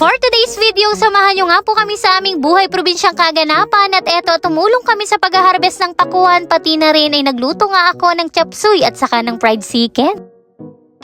For today's video, samahan nyo nga po kami sa aming buhay probinsyang kaganapan at eto, tumulong kami sa pag-harvest ng pakuan pati na rin ay nagluto nga ako ng chapsuy at saka ng fried chicken.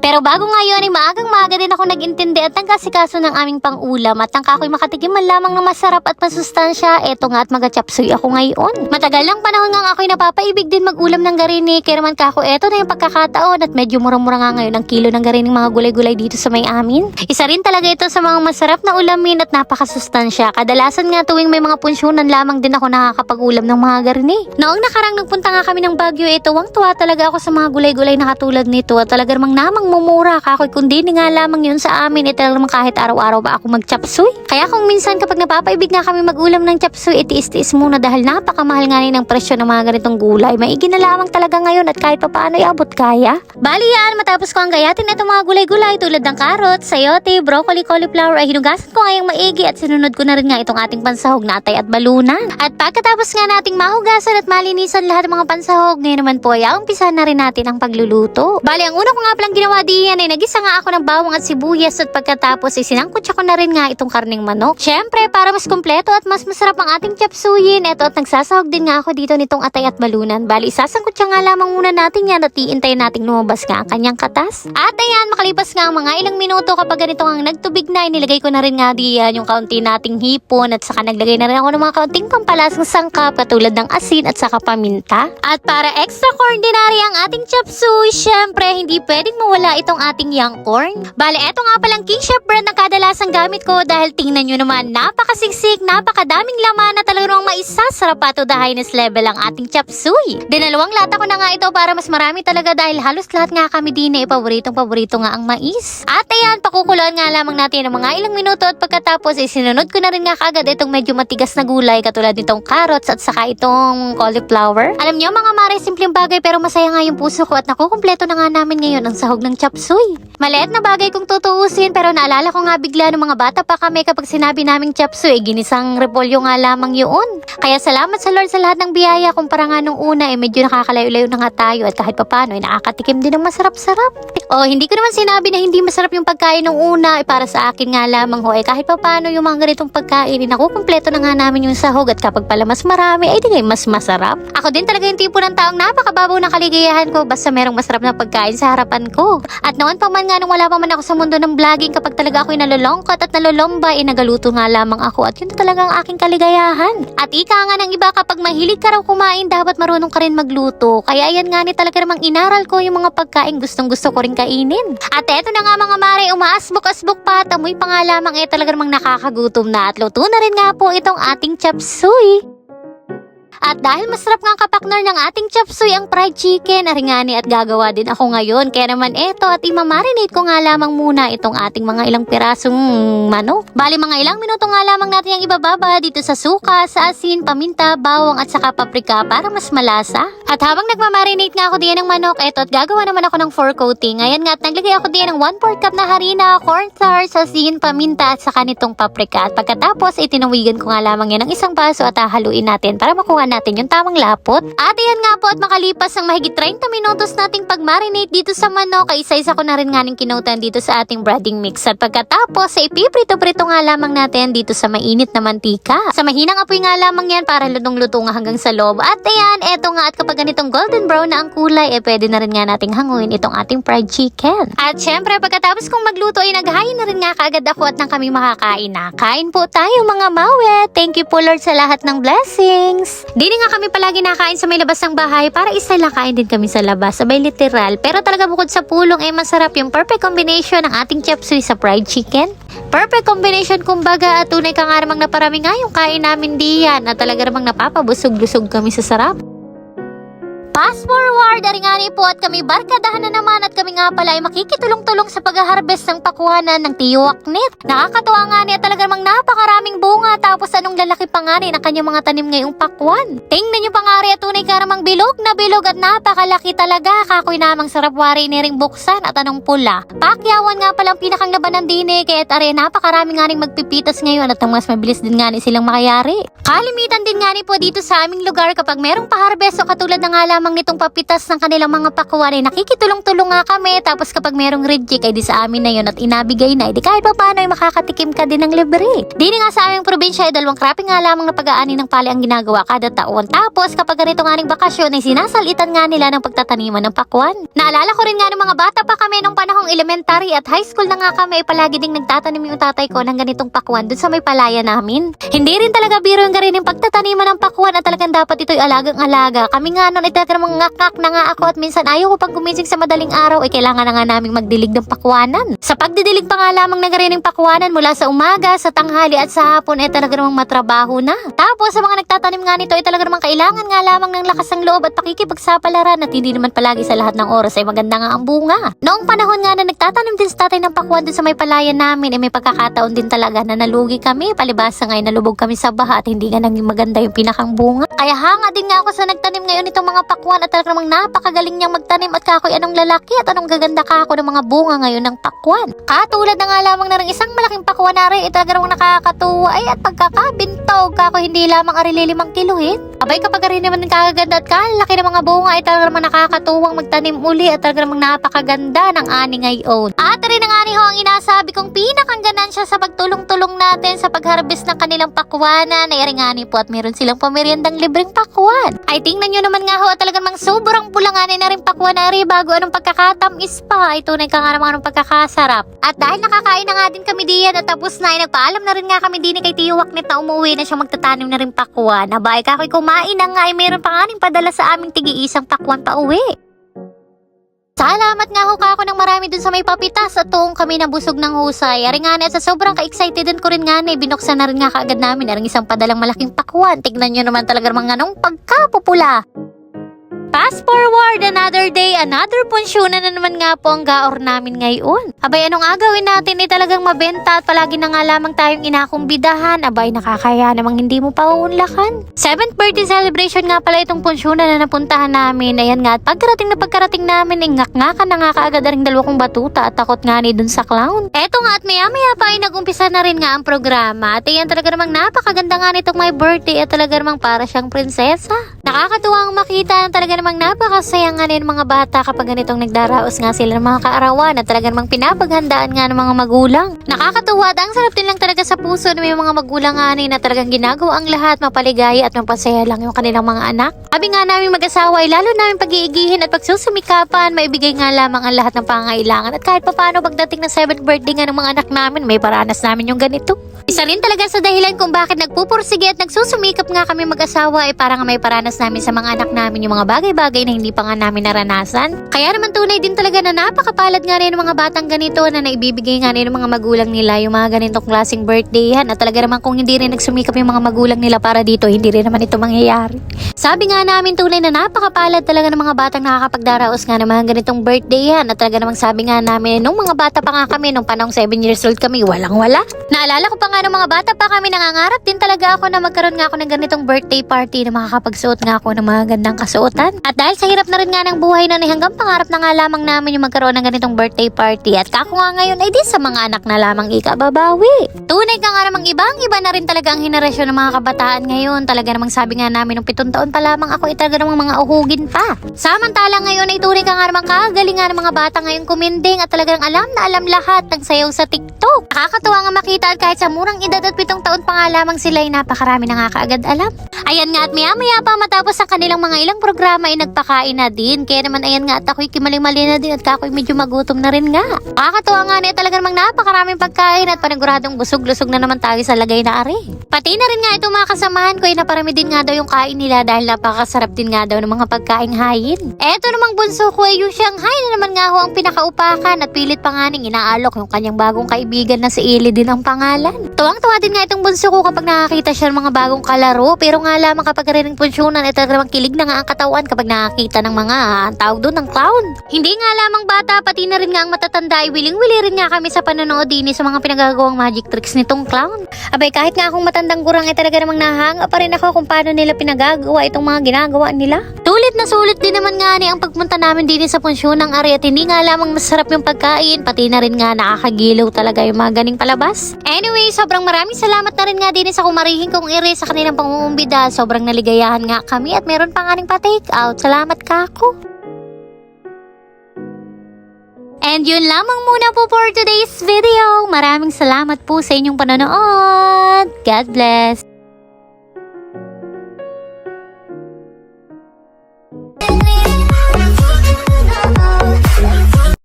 Pero bago nga yun ay maagang maaga din ako nag-intindi at nagkasikaso ng aming pang-ulam at nangka ako'y makatikim man lamang ng masarap at masustansya, eto nga at magachapsuy ako ngayon. Matagal lang panahon nga ako'y napapaibig din mag-ulam ng garini, kaya naman kako eto na yung pagkakataon at medyo mura-mura nga ngayon ang kilo ng garining mga gulay-gulay dito sa may amin. Isa rin talaga ito sa mga masarap na ulamin at napakasustansya. Kadalasan nga tuwing may mga punsyonan lamang din ako nakakapag-ulam ng mga garini. Noong nakarang nagpunta nga kami ng Baguio, ito wang tuwa talaga ako sa mga gulay-gulay na katulad nito at talaga namang namang mumura kakoy kundi ni nga lamang yun sa amin ito naman kahit araw-araw ba ako magchapsuy. Kaya kung minsan kapag napapaibig nga kami mag-ulam ng chapsuy, itiis-tiis muna dahil napakamahal nga ng presyo ng mga ganitong gulay. Maigi na lamang talaga ngayon at kahit papaano iabot kaya. Bali yan, matapos ko ang gayatin itong mga gulay-gulay tulad ng carrots, sayote, broccoli, cauliflower ay hinugasan ko ngayong maigi at sinunod ko na rin nga itong ating pansahog na atay at balunan. At pagkatapos nga nating mahugasan at malinisan lahat ng mga pansahog, ngayon naman po ay umpisahan na rin natin ang pagluluto. Bali, ang una ko nga palang ginawa diyan ay nagisa nga ako ng bawang at sibuyas at pagkatapos ay sinangkot ko na rin nga itong karning manok. Syempre, para mas kumpleto at mas masarap ang ating chapsuyin, eto at nagsasahog din nga ako dito nitong atay at balunan. Bali, isasangkot siya nga lamang muna natin yan at iintayin nating lumabas nga ang kanyang katas. At ayan, makalipas nga ang mga ilang minuto kapag ganito ang nagtubig na, inilagay ko na rin nga diyan yung kaunti nating hipon at saka naglagay na rin ako ng mga kaunting pampalasang sangkap katulad ng asin at saka paminta. At para extraordinary ang ating chapsuy, syempre hindi pwedeng mawala itong ating young corn. Bale, eto nga palang King Chef brand na kadalasang gamit ko dahil tingnan nyo naman, napakasiksik, napakadaming laman na talaga namang maisasarap pa to the highness level ang ating chapsuy. Dinalawang lata ko na nga ito para mas marami talaga dahil halos lahat nga kami din ay paboritong paborito nga ang mais. At ayan, pakukuloan nga lamang natin ng mga ilang minuto at pagkatapos ay sinunod ko na rin nga kagad itong medyo matigas na gulay katulad nitong carrots at saka itong cauliflower. Alam niyo mga mare, simpleng bagay pero masaya nga yung puso ko at nakukumpleto na nga namin ngayon ang sahog ng chapsuy. Maliit na bagay kung tutuusin pero naalala ko nga bigla ng mga bata pa kami kapag sinabi naming chapsuy, ginisang repolyo nga lamang yun. Kaya salamat sa Lord sa lahat ng biyaya kumpara nga nung una eh medyo nakakalayo-layo na nga tayo at kahit papano eh nakakatikim din ng masarap-sarap. O hindi ko naman sinabi na hindi masarap yung pagkain nung una eh para sa akin nga lamang ho eh kahit papano yung mga ganitong pagkain eh nakukumpleto na nga namin yung sahog at kapag pala mas marami ay nga mas masarap. Ako din talaga yung tipo ng taong napakababaw ng kaligayahan ko basta merong masarap na pagkain sa harapan ko. At noon pa man nga nung wala pa man ako sa mundo ng vlogging kapag talaga ako'y nalolongkot at nalolomba eh nagaluto nga lamang ako at yun talaga ang aking kaligayahan. At ika nga ng iba kapag mahilig ka raw kumain dapat marunong ka rin magluto. Kaya yan nga ni talaga namang inaral ko yung mga pagkain gustong gusto ko rin kainin. At eto na nga mga mare, umaasbok-asbok pa, tamoy pa nga lamang eh talaga namang nakakagutom na at luto na rin nga po itong ating chapsuy. At dahil masarap nga kapaknor ng ating chapsuy ang fried chicken, aringani at gagawa din ako ngayon. Kaya naman eto at imamarinate ko nga lamang muna itong ating mga ilang pirasong manok. Bali mga ilang minuto nga lamang natin yung ibababa dito sa suka, sa asin, paminta, bawang at saka paprika para mas malasa. At habang nagmamarinate nga ako diyan ng manok, eto at gagawa naman ako ng 4 coating. Ngayon nga at naglagay ako diyan ng 1 4 cup na harina, cornstarch, asin, paminta at saka nitong paprika. At pagkatapos, itinawigan ko nga lamang yan ng isang baso at hahaluin natin para makuha natin yung tamang lapot. At ayan nga po at makalipas ng mahigit 30 minutos nating pag-marinate dito sa manok, ay isa-isa ko na rin nga ning kinutan dito sa ating breading mix. At pagkatapos, ay ipiprito-prito nga lamang natin dito sa mainit na mantika. Sa mahinang apoy nga lamang yan para lutong-luto nga hanggang sa loob. At ayan, eto nga at kapag ganitong golden brown na ang kulay, eh pwede na rin nga nating hanguin itong ating fried chicken. At syempre, pagkatapos kong magluto, ay naghain na rin nga kaagad ako at nang kami makakain na. Kain po tayo mga mawe. Thank you po Lord sa lahat ng blessings. Di nga kami palagi nakain sa may labas ng bahay para isa lang kain din kami sa labas. Sabay literal. Pero talaga bukod sa pulong ay masarap yung perfect combination ng ating chapsuy sa fried chicken. Perfect combination kumbaga at tunay ka nga namang naparami nga yung kain namin diyan at talaga namang napapabusog-lusog kami sa sarap. Fast forward, aringani po at kami barkadahan na naman at kami nga pala ay makikitulong-tulong sa pag-harvest ng pakuhanan ng tiyuak net. Nakakatuwa nga niya talaga namang napakaraming bunga tapos anong lalaki pa nga ni ng kanyang mga tanim ngayong pakwan. Tingnan niyo pa nga rin tunay karamang bilog na bilog at napakalaki talaga. Kakoy namang sarap wari ni ring buksan at anong pula. Pakyawan nga palang pinakang labanan din eh kaya are napakarami nga rin magpipitas ngayon at ang mas mabilis din nga silang makayari. Kalimitan din nga po dito sa aming lugar kapag merong pa-harvest o katulad na nga lamang nitong papitas ng kanilang mga pakuan ay nakikitulong-tulong nga kami tapos kapag merong reject ay di sa amin na yun at inabigay na, edi kahit pa paano ay makakatikim ka din ng libre. Di nga sa aming probinsya ay dalawang kraping nga lamang na pag-aani ng pali ang ginagawa kada taon. Tapos kapag ganito nga ning bakasyon ay sinasalitan nga nila ng pagtataniman ng pakwan. Naalala ko rin nga ng mga bata pa kami nung panahong elementary at high school na nga kami ay palagi ding nagtatanim yung tatay ko ng ganitong pakwan dun sa may palaya namin. Hindi rin talaga biro yung garin yung pagtataniman ng pakwan at talagang dapat ito'y alagang-alaga. Kami nga noon ay talagang mga ngakak na nga ako at minsan ayaw ko pang gumising sa madaling araw ay kailangan na nga naming magdilig ng pakwanan. Sa pagdidilig pa nga lamang na garin yung pakwanan mula sa umaga, sa tanghali at sa hapon ay talaga namang matrabaho na. Tapos sa mga nagtatanim nga nito ay talaga namang kailangan nga lamang ng lakas ng loob at pakikipagsapalaran at hindi naman palagi sa lahat ng oras ay maganda nga ang bunga. Noong panahon nga na nagtatanim din sa tatay ng pakwan dun sa may palayan namin ay may pagkakataon din talaga na nalugi kami. Palibasa nga ay nalubog kami sa baha at hindi nga naging maganda yung pinakang bunga. Kaya hanga din nga ako sa nagtanim ngayon itong mga pakwan at talaga namang napakagaling niyang magtanim at kakoy anong lalaki at anong gaganda ka ako ng mga bunga ngayon ng pakwan. Katulad na nga lamang na rin isang malaking pakwan na rin, ito namang nakakatuwa ay at pagkakabintog kako hindi lamang arili limang kiluhin. Abay kapag rin naman kakaganda at kalaki ng mga bunga ay talaga namang nakakatuwang magtanim uli at talaga namang napakaganda ng ani ngayon. At rin ang ani ho ang inasabi kong pinakang ganansya sa pagtulong-tulong natin sa pag-harvest ng kanilang pakwanan ay aringani po at meron silang pameriendang libreng pakwan. Ay tingnan nyo naman nga ho at talagang mang sobrang pulanganin na rin pakwan na rin bago anong pagkakatamis pa ay tunay ka nga naman anong pagkakasarap. At dahil nakakain na nga din kami diyan at tapos na ay nagpaalam na rin nga kami din kay Tiyo Waknet na umuwi na siya magtatanim na rin pakwan. Abay kakoy kumain na nga ay meron pa nga padala sa aming tigi-isang pakwan pa uwi. Salamat nga ho ka ako ng marami dun sa may papitas at tuong kami nabusog ng husay. Ari nga na sa sobrang ka-excited din ko rin nga na binuksan na rin nga kaagad namin ang isang padalang malaking pakwan. Tignan nyo naman talaga mga nung pagkapupula. Fast forward, another day, another punsyonan na naman nga po ang gaor namin ngayon. Abay, anong agawin natin ay talagang mabenta at palagi na nga lamang tayong inakumbidahan. Abay, nakakaya namang hindi mo pa uunlakan. 7th birthday celebration nga pala itong punsyonan na napuntahan namin. Ayan nga, at pagkarating na pagkarating namin, ingak-ngakan na nga kaagad ang dalawa kong batuta at takot nga ni dun sa clown. Eto nga at maya-maya pa ay nag-umpisa na rin nga ang programa. At ayan talaga namang napakaganda nga nitong my birthday at talaga namang para siyang prinsesa. Nakakatuwa ang makita na talaga namang napakasaya nga ng mga bata kapag ganitong nagdaraos nga sila ng mga kaarawan at talaga namang pinapaghandaan nga ng mga magulang. Nakakatuwa at ang sarap din lang talaga sa puso na may mga magulang nga na talagang ginagawa ang lahat mapaligaya at mapasaya lang yung kanilang mga anak. Sabi nga namin mag-asawa ay lalo namin pag-iigihin at pagsusumikapan, maibigay nga lamang ang lahat ng pangailangan at kahit papano pagdating ng 7th birthday nga ng mga anak namin, may paranas namin yung ganito. Isa rin talaga sa dahilan kung bakit nagpupursige at nagsusumikap nga kami mag-asawa ay para nga may paranas namin sa mga anak namin yung mga bagay-bagay na hindi pa nga namin naranasan. Kaya naman tunay din talaga na napakapalad nga rin ng mga batang ganito na naibibigay nga rin ng mga magulang nila yung mga ganitong klaseng birthdayhan at talaga naman kung hindi rin nagsumikap yung mga magulang nila para dito, hindi rin naman ito mangyayari. Sabi nga namin tunay na napakapalad talaga ng mga batang nakakapagdaraos nga ng mga ganitong birthdayhan at talaga namang sabi nga namin nung mga bata pa nga kami nung panahong 7 years old kami, walang wala. Naalala ko pa nga nung mga bata pa kami nangangarap din talaga ako na magkaroon nga ako ng ganitong birthday party na makakapagsuot nga ako ng mga gandang kasuotan. At dahil sa hirap na rin nga ng buhay na hanggang pangarap na nga lamang namin yung magkaroon ng ganitong birthday party at kako nga ngayon ay di sa mga anak na lamang ikababawi. Tunay ka nga namang ibang iba na rin talaga ang henerasyon ng mga kabataan ngayon. Talaga namang sabi nga namin nung pitong taon pa lamang ako ay talaga namang mga uhugin pa. Samantala ngayon ay tunay ka nga namang kagalingan ng mga bata ngayon kuminding at talagang alam na alam lahat ng sayaw sa TikTok. Nakakatuwa nga makita at kahit sa murang edad at pitong taon pa nga lamang sila ay napakarami na nga kaagad alam. Ayan nga at maya maya pa matapos ang kanilang mga ilang programa ay nagpakain na din. Kaya naman ayan nga at ako'y kimaling-mali na din at kako'y medyo magutom na rin nga. Nakakatuwa nga niya talaga namang napakaraming pagkain at paniguradong busog-lusog na naman tayo sa lagay na ari. Pati na rin nga itong mga kasamahan ko ay naparami din nga daw yung kain nila dahil napakasarap din nga daw ng mga pagkaing hayin. Eto namang bunso ko ay yung Shanghai na naman nga ho ang pinakaupakan at pilit pa nga ning inaalok yung kanyang bagong kaibigan na si Ili din ang pangalan. Tuwang-tuwa din nga itong bunso ko kapag nakakita siya ng mga bagong kalaro pero nga lamang kapag rin punsyonan ay talagang kilig na nga ang katawan kapag nakakita ng mga tawag doon ng clown. Hindi nga lamang bata pati na rin nga ang matatanda ay wiling-wili rin nga kami sa panonood din sa mga pinagagawang magic tricks nitong clown. Abay kahit nga akong matandang gurang ay talaga namang nahanga pa rin ako kung paano nila pinagagawa itong mga ginagawa nila. Sulit na sulit din naman nga ni ang pagpunta namin din sa punsyon ng Ari at hindi nga lamang masarap yung pagkain, pati na rin nga nakakagilaw talaga yung mga ganing palabas. Anyway, sobrang maraming salamat na rin nga din sa kumarihin kong iri sa kanilang pangungumbida. Sobrang naligayahan nga kami at meron pa nga rin pa take out. Salamat ka ako. And yun lamang muna po for today's video. Maraming salamat po sa inyong panonood. God bless.